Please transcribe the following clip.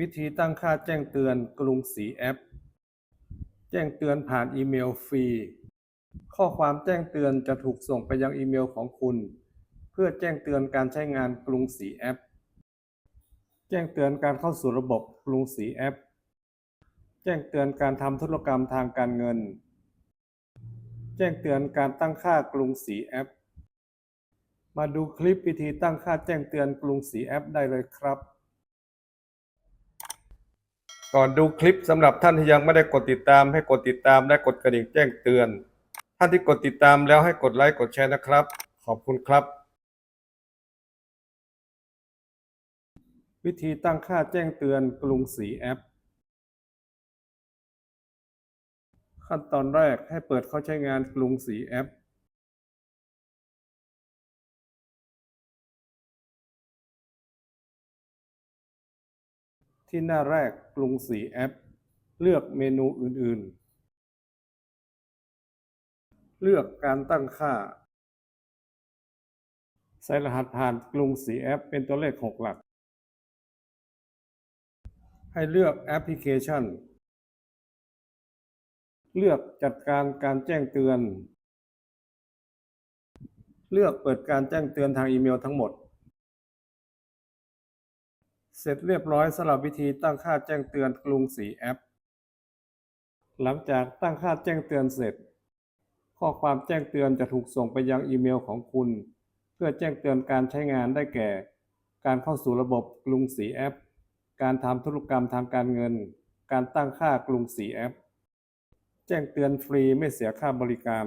วิธีตั้งค่าแจ้งเตือนกรุงศรีแอป แจ้งเตือนผ่านอีเมลฟรี ข้อความแจ้งเตือนจะถูกส่งไปยังอีเมลของคุณ เพื่อแจ้งเตือนการใช้งานกรุงศรีแอป แจ้งเตือนการเข้าสู่ระบบกรุงศรีแอป แจ้งเตือนการทำธุรกรรมทางการเงิน แจ้งเตือนการตั้งค่ากรุงศรีแอป มาดูคลิปวิธีตั้งค่าแจ้งเตือนกรุงศรีแอปได้เลยครับ ก่อนดูคลิปสำหรับท่านที่ยังไม่ได้กดติดตามให้กดติดตามและกดกระดิ่งแจ้งเตือน ท่านที่กดติดตามแล้วให้กดไลค์กดแชร์นะครับ ขอบคุณครับ วิธีตั้งค่าแจ้งเตือนกรุงศรีแอป ขั้นตอนแรกให้เปิดเข้าใช้งานกรุงศรีแอป ที่หน้าแรกกรุงศรีแอป เลือกเมนูอื่น ๆ เลือกการตั้งค่า ใส่รหัสผ่านกรุงศรีแอป เป็นตัวเลข 6 หลัก ให้เลือกแอปพลิเคชัน เลือกจัดการการแจ้งเตือน เลือกเปิดการแจ้งเตือนทางอีเมลทั้งหมด เสร็จเรียบร้อยสำหรับวิธีตั้งค่าแจ้งเตือนกรุงศรีแอป หลังจากตั้งค่าแจ้งเตือนเสร็จ ข้อความแจ้งเตือนจะถูกส่งไปยังอีเมลของคุณ เพื่อแจ้งเตือนการใช้งานได้แก่ การเข้าสู่ระบบกรุงศรีแอป การทำธุรกรรมทางการเงิน การตั้งค่ากรุงศรีแอป แจ้งเตือนฟรีไม่เสียค่าบริการ